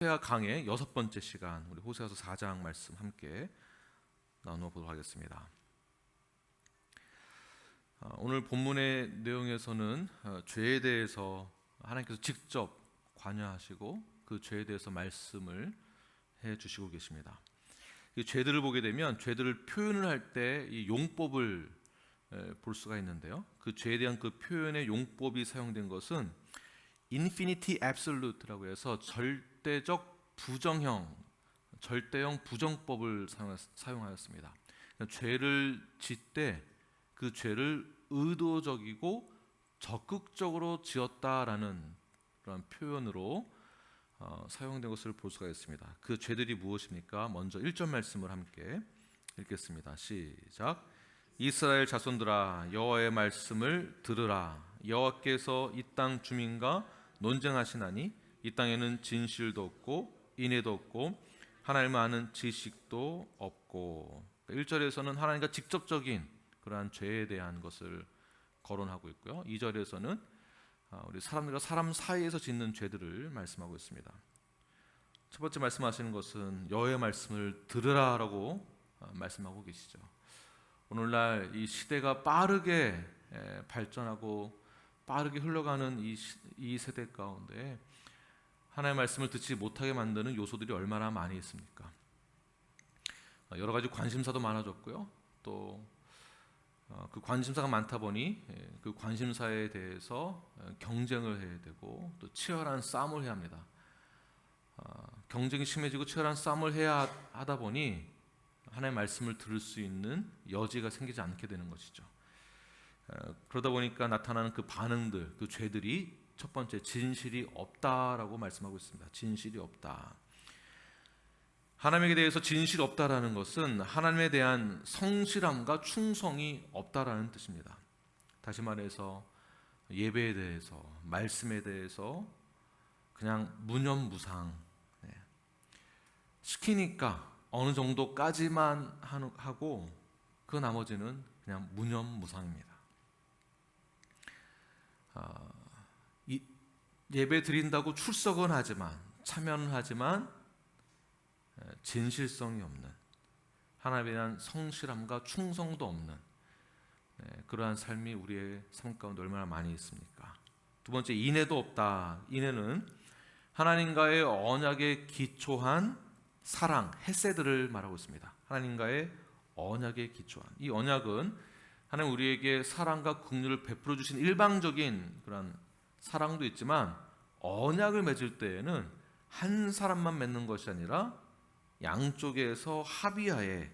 호세아 강의 여섯 번째 시간 우리 호세아서 4장 말씀 함께 나누어 보도록 하겠습니다. 어, 오늘 본문의 내용에서는 어, 죄에 대해서 하나님께서 직접 관여하시고 그 죄에 대해서 말씀을 해 주시고 계십니다. 이 죄들을 보게 되면 죄들을 표현을 할 때 이 용법을 에, 볼 수가 있는데요. 그 죄에 대한 그 표현의 용법이 사용된 것은 인피니티 앱솔루트라고 해서 절대적 부정형, 절대형 부정법을 사용하였습니다. 그러니까 죄를 짓되 그 죄를 의도적이고 적극적으로 지었다라는 그런 표현으로 어, 사용된 것을 볼 수가 있습니다. 그 죄들이 무엇입니까? 먼저 1절 말씀을 함께 읽겠습니다. 시작. 이스라엘 자손들아 여호와의 말씀을 들으라. 여호와께서 이 땅 주민과 논쟁하시나니 이 땅에는 진실도 없고 인애도 없고 하나님을 아는 지식도 없고 1절에서는 하나님과 직접적인 그러한 죄에 대한 것을 거론하고 있고요. 2절에서는 아, 우리 사람들과 사람 사이에서 짓는 죄들을 말씀하고 있습니다. 첫 번째 말씀하시는 것은 여호의 말씀을 들으라라고 아, 말씀하고 계시죠. 오늘날 이 시대가 빠르게 발전하고 빠르게 흘러가는 이, 시, 이 세대 가운데 하나님의 말씀을 듣지 못하게 만드는 요소들이 얼마나 많이 있습니까? 어, 여러 가지 관심사도 많아졌고요. 또그 어, 관심사가 많다 보니 그 관심사에 대해서 어, 경쟁을 해야 되고 또 치열한 싸움을 해야 합니다. 경쟁이 심해지고 치열한 싸움을 해야 하다 보니 하나님의 말씀을 들을 수 있는 여지가 생기지 않게 되는 것이죠. 그러다 보니까 나타나는 그 반응들, 그 죄들이 첫 번째 진실이 없다라고 말씀하고 있습니다. 진실이 없다. 하나님에 대해서 진실이 없다라는 것은 하나님에 대한 성실함과 충성이 없다라는 뜻입니다. 다시 말해서 예배에 대해서 말씀에 대해서 그냥 무념무상 네. 시키니까 어느 정도까지만 하고 그 나머지는 그냥 무념무상입니다. 아, 예배 드린다고 출석은 하지만 참여는 하지만 진실성이 없는 하나님에 대한 성실함과 충성도 없는 그러한 삶이 우리의 삶 가운데 얼마나 많이 있습니까? 두 번째 인애도 없다. 인애는 하나님과의 언약에 기초한 사랑, 헤세드를 말하고 있습니다. 하나님과의 언약에 기초한 이 언약은 하나님 우리에게 사랑과 긍휼을 베풀어 주신 일방적인 그런 사랑도 있지만 언약을 맺을 때에는 한 사람만 맺는 것이 아니라 양쪽에서 합의하에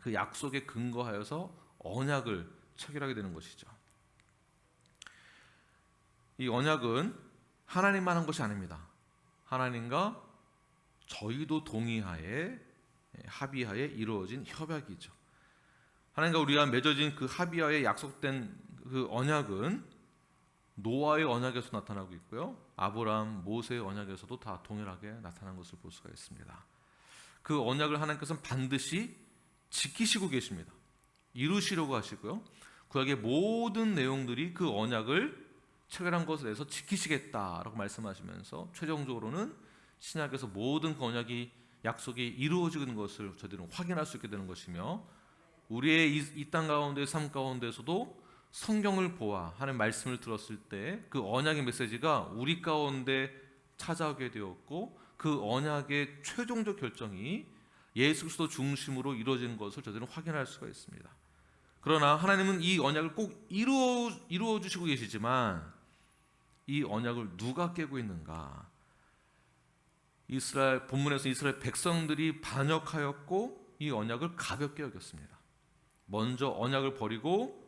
그 약속에 근거하여서 언약을 체결하게 되는 것이죠. 이 언약은 하나님만 한 것이 아닙니다. 하나님과 저희도 동의하에 합의하에 이루어진 협약이죠. 하나님과 우리가 맺어진 그 합의하에 약속된 그 언약은 노아의 언약에서 나타나고 있고요. 아브라함, 모세의 언약에서도 다 동일하게 나타난 것을 볼 수가 있습니다. 그 언약을 하나님께서는 반드시 지키시고 계십니다. 이루시려고 하시고요. 구약의 모든 내용들이 그 언약을 체결한 것에 대해서 지키시겠다라고 말씀하시면서 최종적으로는 신약에서 모든 그 언약이 약속이 이루어지는 것을 저희들은 확인할 수 있게 되는 것이며 우리의 이 땅 가운데 삶 가운데서도 성경을 보아 하는 말씀을 들었을 때 그 언약의 메시지가 우리 가운데 찾아오게 되었고 그 언약의 최종적 결정이 예수 그리스도 중심으로 이루어진 것을 저희들은 확인할 수가 있습니다. 그러나 하나님은 이 언약을 꼭 이루어 이루어 주시고 계시지만 이 언약을 누가 깨고 있는가? 이스라엘 본문에서 이스라엘 백성들이 반역하였고 이 언약을 가볍게 여겼습니다. 먼저 언약을 버리고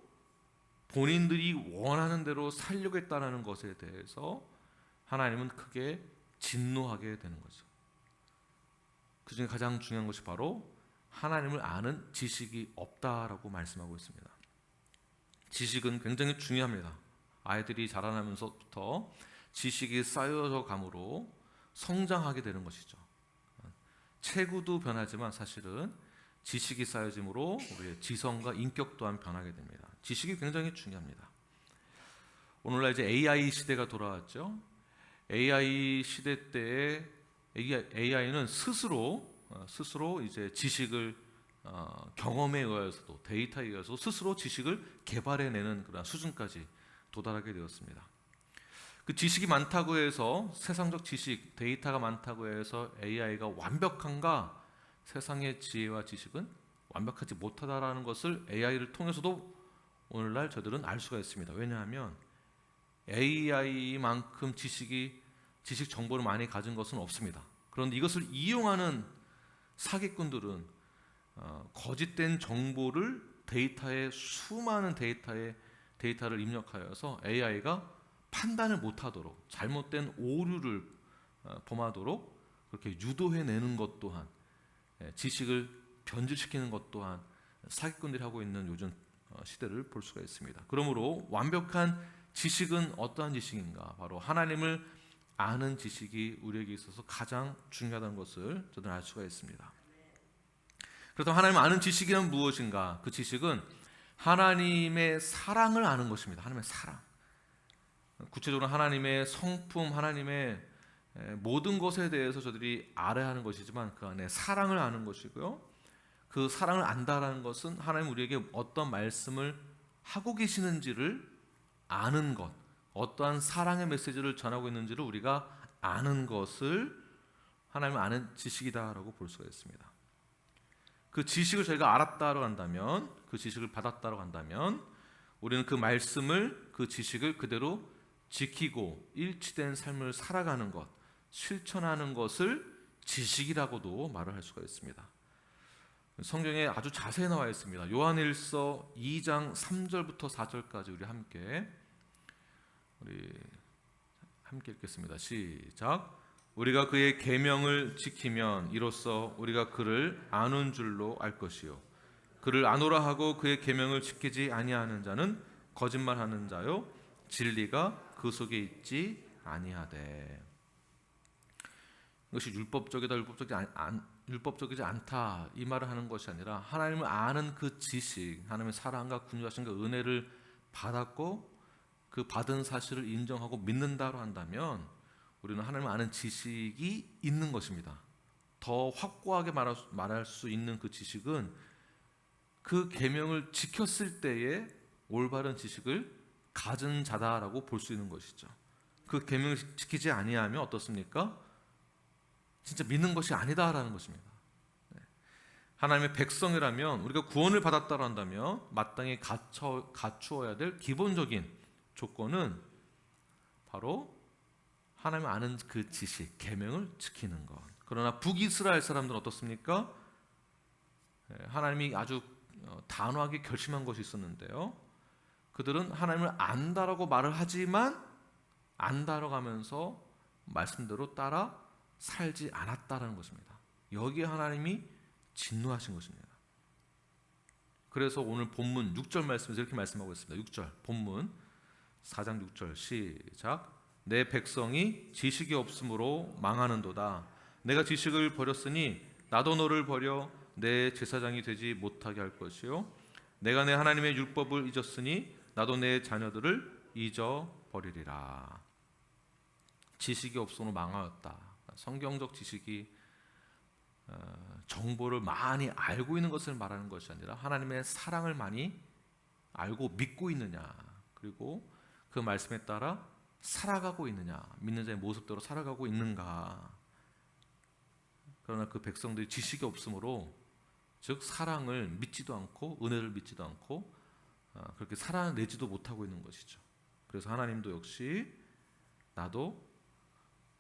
본인들이 원하는 대로 살려고 했다는 것에 대해서 하나님은 크게 진노하게 되는 거죠. 그 중에 가장 중요한 것이 바로 하나님을 아는 지식이 없다라고 말씀하고 있습니다. 지식은 굉장히 중요합니다. 아이들이 자라나면서부터 지식이 쌓여져 감으로 성장하게 되는 것이죠. 체구도 변하지만 사실은 지식이 쌓여짐으로 우리의 지성과 인격 또한 변하게 됩니다. 지식이 굉장히 중요합니다. 오늘날 이제 AI 시대가 돌아왔죠. AI 시대 때에 AI는 스스로 어, 스스로 이제 지식을 어, 경험에 의해서도 데이터에 의해서 스스로 지식을 개발해내는 그런 수준까지 도달하게 되었습니다. 그 지식이 많다고 해서 세상적 지식, 데이터가 많다고 해서 AI가 완벽한가? 세상의 지혜와 지식은 완벽하지 못하다라는 것을 AI를 통해서도 오늘날 저들은 알 수가 있습니다. 왜냐하면 AI만큼 지식이 지식 정보를 많이 가진 것은 없습니다. 그런데 이것을 이용하는 사기꾼들은 어, 거짓된 정보를 데이터에 수많은 데이터에 데이터를 입력하여서 AI가 판단을 못하도록 잘못된 오류를 어, 범하도록 그렇게 유도해내는 것 또한 예, 지식을 변질시키는 것 또한 사기꾼들이 하고 있는 요즘 어, 시대를 볼 수가 있습니다. 그러므로 완벽한 지식은 어떠한 지식인가? 바로 하나님을 아는 지식이 우리에게 있어서 가장 중요하다는 것을 저는 알 수가 있습니다. 그렇다면 하나님 아는 지식이란 무엇인가? 그 지식은 하나님의 사랑을 아는 것입니다. 하나님의 사랑. 구체적으로 하나님의 성품, 하나님의 모든 것에 대해서 저들이 알아야 하는 것이지만 그 안에 사랑을 아는 것이고요. 그 사랑을 안다라는 것은 하나님 우리에게 어떤 말씀을 하고 계시는지를 아는 것, 어떠한 사랑의 메시지를 전하고 있는지를 우리가 아는 것을 하나님 아는 지식이다라고 볼 수가 있습니다. 그 지식을 저희가 알았다고 한다면, 그 지식을 받았다고 한다면, 우리는 그 말씀을, 그 지식을 그대로 지키고 일치된 삶을 살아가는 것, 실천하는 것을 지식이라고도 말을 할 수가 있습니다. 성경에 아주 자세히 나와 있습니다. 요한일서 2장 3절부터 4절까지 우리 함께 우리 함께 읽겠습니다. 시작. 우리가 그의 계명을 지키면 이로써 우리가 그를 아는 줄로 알 것이요 그를 아노라 하고 그의 계명을 지키지 아니하는 자는 거짓말하는 자요 진리가 그 속에 있지 아니하되 이것이 율법적이다 율법적이지 안, 안, 율법적이지 않다 이 말을 하는 것이 아니라 하나님을 아는 그 지식 하나님의 사랑과 군주하신 그 은혜를 받았고 그 받은 사실을 인정하고 믿는다로 한다면 우리는 하나님을 아는 지식이 있는 것입니다. 더 확고하게 말할 수, 말할 수 있는 그 지식은 그 계명을 지켰을 때에 올바른 지식을 가진 자다라고 볼 수 있는 것이죠. 그 계명을 지키지 아니하면 어떻습니까? 진짜 믿는 것이 아니다라는 것입니다. 네. 하나님의 백성이라면 우리가 구원을 받았다고 한다면 마땅히 갖춰, 갖추어야 될 기본적인 조건은 바로 하나님 아는 그 지식, 계명을 지키는 것. 그러나 북이스라엘 사람들은 어떻습니까? 네, 하나님이 아주 어, 단호하게 결심한 것이 있었는데요. 그들은 하나님을 안다라고 말을 하지만 안다라고 하면서 말씀대로 따라 살지 않았다라는 것입니다. 여기에 하나님이 진노하신 것입니다. 그래서 오늘 본문 6절 말씀에서 이렇게 말씀하고 있습니다. 6절 본문 4장 6절 시작 내 백성이 지식이 없으므로 망하는도다 내가 지식을 버렸으니 나도 너를 버려 내 제사장이 되지 못하게 할 것이요 내가 내 하나님의 율법을 잊었으니 나도 내 자녀들을 잊어버리리라 지식이 없으므로 망하였다 성경적 지식이 어, 정보를 많이 알고 있는 것을 말하는 것이 아니라 하나님의 사랑을 많이 알고 믿고 있느냐 그리고 그 말씀에 따라 살아가고 있느냐 믿는 자의 모습대로 살아가고 있는가. 그러나 그 백성들이 지식이 없으므로 즉 사랑을 믿지도 않고 은혜를 믿지도 않고 어, 그렇게 살아내지도 못하고 있는 것이죠. 그래서 하나님도 역시 나도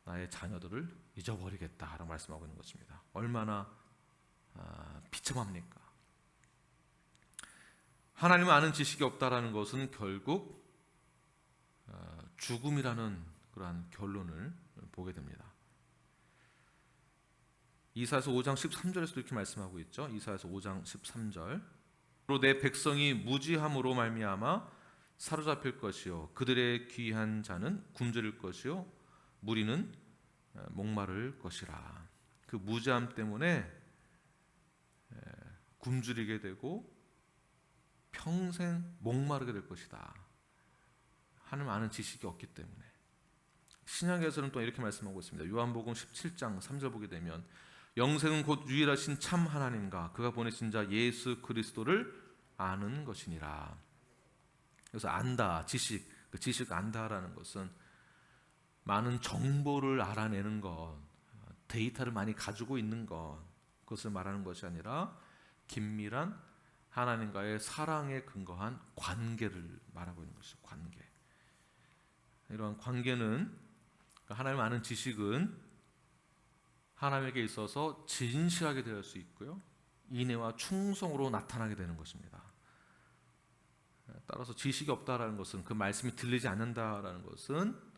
나의 자녀들을 잊어버리겠다라고 말씀하고 있는 것입니다. 얼마나 아, 비참합니까? 하나님을 아는 지식이 없다라는 것은 결국 어, 죽음이라는 그러한 결론을 보게 됩니다. 이사에서 5장 13절에서도 이렇게 말씀하고 있죠. 이사에서 5장 13절. 내 백성이 무지함으로 말미암아 사로잡힐 것이요 그들의 귀한 자는 굶주릴 것이요 무리는 목마를 것이라. 그 무지함 때문에 굶주리게 되고 평생 목마르게 될 것이다. 하나님 아는 지식이 없기 때문에 신약에서는 또 이렇게 말씀하고 있습니다. 요한복음 17장 3절 보게 되면 영생은 곧 유일하신 참 하나님과 그가 보내신 자 예수 그리스도를 아는 것이니라. 그래서 안다, 지식, 그 지식 안다라는 것은 많은 정보를 알아내는 것, 데이터를 많이 가지고 있는 것, 그것을 말하는 것이 아니라 긴밀한 하나님과의 사랑에 근거한 관계를 말하고 있는 것이죠. 관계. 이러한 관계는 하나님 아는 지식은 하나님에게 있어서 진실하게 될 수 있고요. 인애와 충성으로 나타나게 되는 것입니다. 따라서 지식이 없다라는 것은 그 말씀이 들리지 않는다라는 것은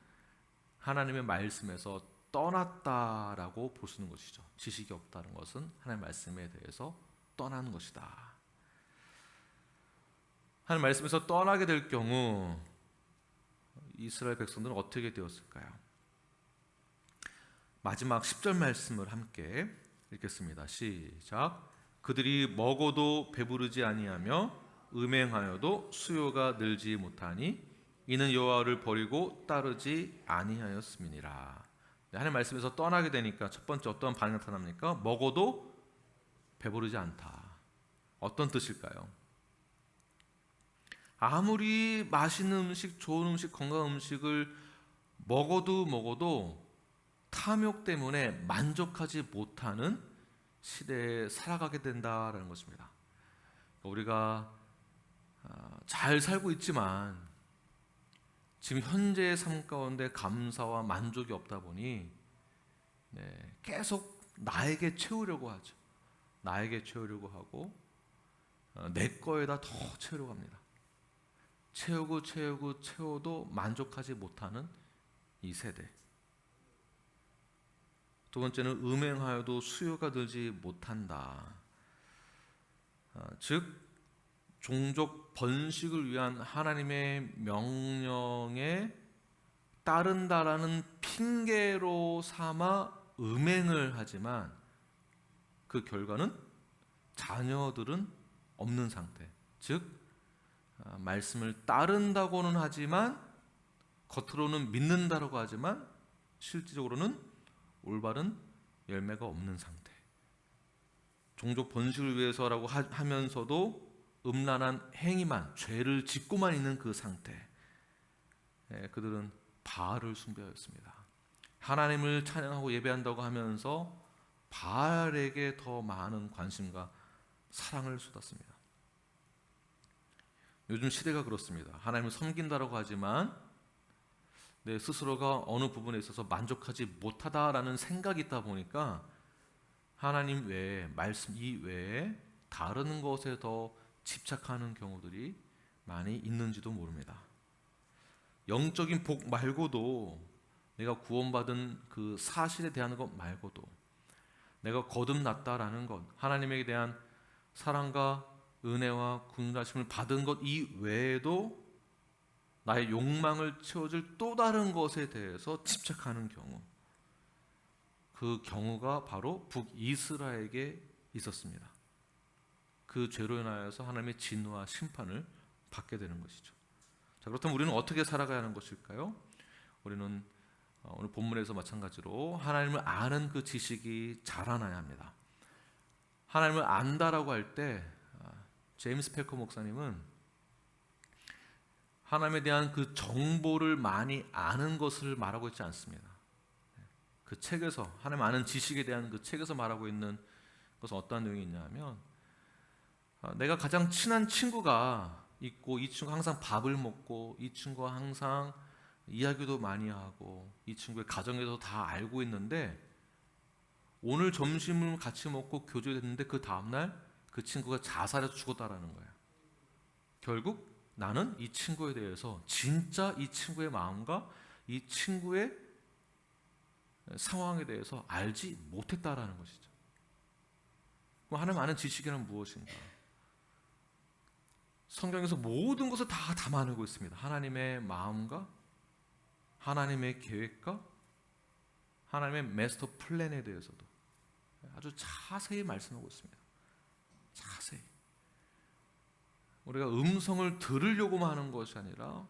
하나님의 말씀에서 떠났다라고 있는 것이죠. 지식이 없다는 것은 하나님의 말씀에 대해서 떠나는 것이다. 하나님 말씀에서 떠나게 될 경우 이스라엘 백성들은 어떻게 되었을까요? 마지막 10절 말씀을 함께 읽겠습니다. 시작. 그들이 먹어도 배부르지 아니하며 음행하여도 수요가 늘지 못하니 이는 여호와를 버리고 따르지 아니하였음이니라. 네, 하나님 말씀에서 떠나게 되니까 첫 번째 어떤 반응이 나타납니까? 먹어도 배부르지 않다. 어떤 뜻일까요? 아무리 맛있는 음식, 좋은 음식, 건강한 음식을 먹어도 먹어도 탐욕 때문에 만족하지 못하는 시대에 살아가게 된다라는 것입니다. 우리가 아, 잘 살고 있지만 지금 현재의 삶 가운데 감사와 만족이 없다 보니 네, 계속 나에게 채우려고 하죠. 나에게 채우려고 하고 어, 내 거에다 더 채우려고 합니다. 채우고 채우고 채워도 만족하지 못하는 이 세대. 두 번째는 음행하여도 수요가 들지 못한다. 아, 즉 종족 번식을 위한 하나님의 명령에 따른다라는 핑계로 삼아 음행을 하지만 그 결과는 자녀들은 없는 상태. 즉 아, 말씀을 따른다고는 하지만 겉으로는 믿는다라고 하지만 실질적으로는 올바른 열매가 없는 상태. 종족 번식을 위해서라고 하, 면서도 음란한 행위만 죄를 짓고만 있는 그 상태. 예, 그들은 바알을 숭배하였습니다. 하나님을 찬양하고 예배한다고 하면서 바알에게 더 많은 관심과 사랑을 쏟았습니다. 요즘 시대가 그렇습니다. 하나님을 섬긴다라고 하지만 내 스스로가 어느 부분에 있어서 만족하지 못하다라는 생각이 있다 보니까 하나님 외에 말씀 이 외에 다른 것에 더 집착하는 경우들이 많이 있는지도 모릅니다. 영적인 복 말고도 내가 구원받은 그 사실에 대한 것 말고도 내가 거듭났다라는 것, 하나님에 대한 사랑과 은혜와 군사심을 받은 것 이외에도 나의 욕망을 채워줄 또 다른 것에 대해서 집착하는 경우, 그 경우가 바로 북이스라엘에게 있었습니다. 그 죄로 인하여서 하나님의 진노와 심판을 받게 되는 것이죠. 자, 그렇다면 우리는 어떻게 살아가야 하는 것일까요? 우리는 어, 오늘 본문에서 마찬가지로 하나님을 아는 그 지식이 자라나야 합니다. 하나님을 안다라고 할때 아, 제임스 페커 목사님은 하나님에 대한 그 정보를 많이 아는 것을 말하고 있지 않습니다. 그 책에서 하나님 아는 지식에 대한 그 책에서 말하고 있는 것은 어떠한 내용이 있냐면 아, 내가 가장 친한 친구가 있고 이 친구 항상 밥을 먹고 이 친구가 항상 이야기도 많이 하고 이 친구의 가정에서 다 알고 있는데 오늘 점심을 같이 먹고 교제했는데 그 다음날 그 친구가 자살해서 죽었다라는 거예요. 결국 나는 이 친구에 대해서 진짜 이 친구의 마음과 이 친구의 상황에 대해서 알지 못했다라는 것이죠. 하나님 아는 지식이란 무엇인가? 성경에서 모든 것을 다 담아내고 있습니다. 하나님의 마음과 하나님의 계획과 하나님의 메스터 플랜에 대해서도 아주 자세히 말씀하고 있습니다. 자세히. 우리가 음성을 들으려고만 하는 것이 아니라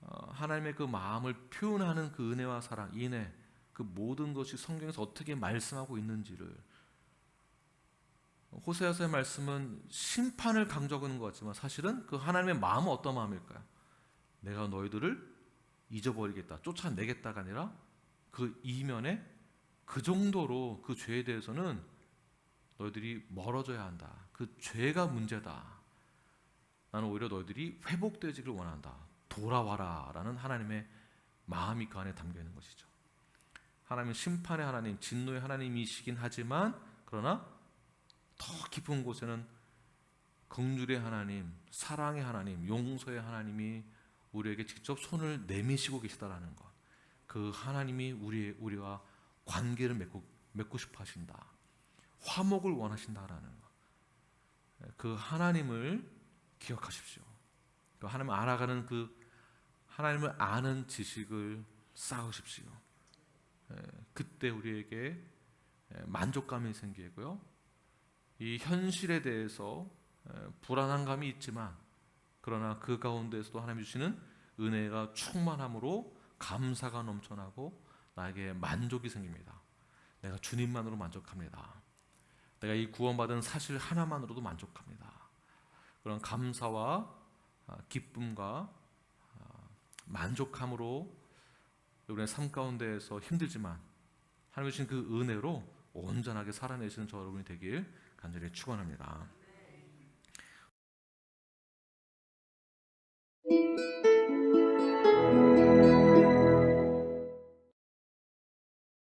어, 하나님의 그 마음을 표현하는 그 은혜와 사랑, 인애, 그 모든 것이 성경에서 어떻게 말씀하고 있는지를 호세아서의 말씀은 심판을 강조하는 것 같지만 사실은 그 하나님의 마음은 어떤 마음일까요? 내가 너희들을 잊어버리겠다, 쫓아내겠다가 아니라 그 이면에 그 정도로 그 죄에 대해서는 너희들이 멀어져야 한다. 그 죄가 문제다. 나는 오히려 너희들이 회복되지를 원한다. 돌아와라 라는 하나님의 마음이 그 안에 담겨 있는 것이죠. 하나님은 심판의 하나님, 진노의 하나님이시긴 하지만 그러나 더 깊은 곳에는 긍휼의 하나님, 사랑의 하나님, 용서의 하나님이 우리에게 직접 손을 내미시고 계시다라는 것. 그 하나님이 우리 우리와 관계를 맺고 맺고 싶어 하신다. 화목을 원하신다라는 것. 그 하나님을 기억하십시오. 그 하나님을 알아가는 그 하나님을 아는 지식을 쌓으십시오. 에, 그때 우리에게 에, 만족감이 생기고요. 이 현실에 대해서 에, 불안한 감이 있지만 그러나 그 가운데서도 하나님 주시는 은혜가 충만함으로 감사가 넘쳐나고 나에게 만족이 생깁니다. 내가 주님만으로 만족합니다. 내가 이 구원받은 사실 하나만으로도 만족합니다. 그런 감사와 아, 기쁨과 아, 만족함으로 우리의 삶 가운데에서 힘들지만 하나님 주신 그 은혜로 온전하게 살아내시는 저 여러분이 되길 간절히 축원합니다.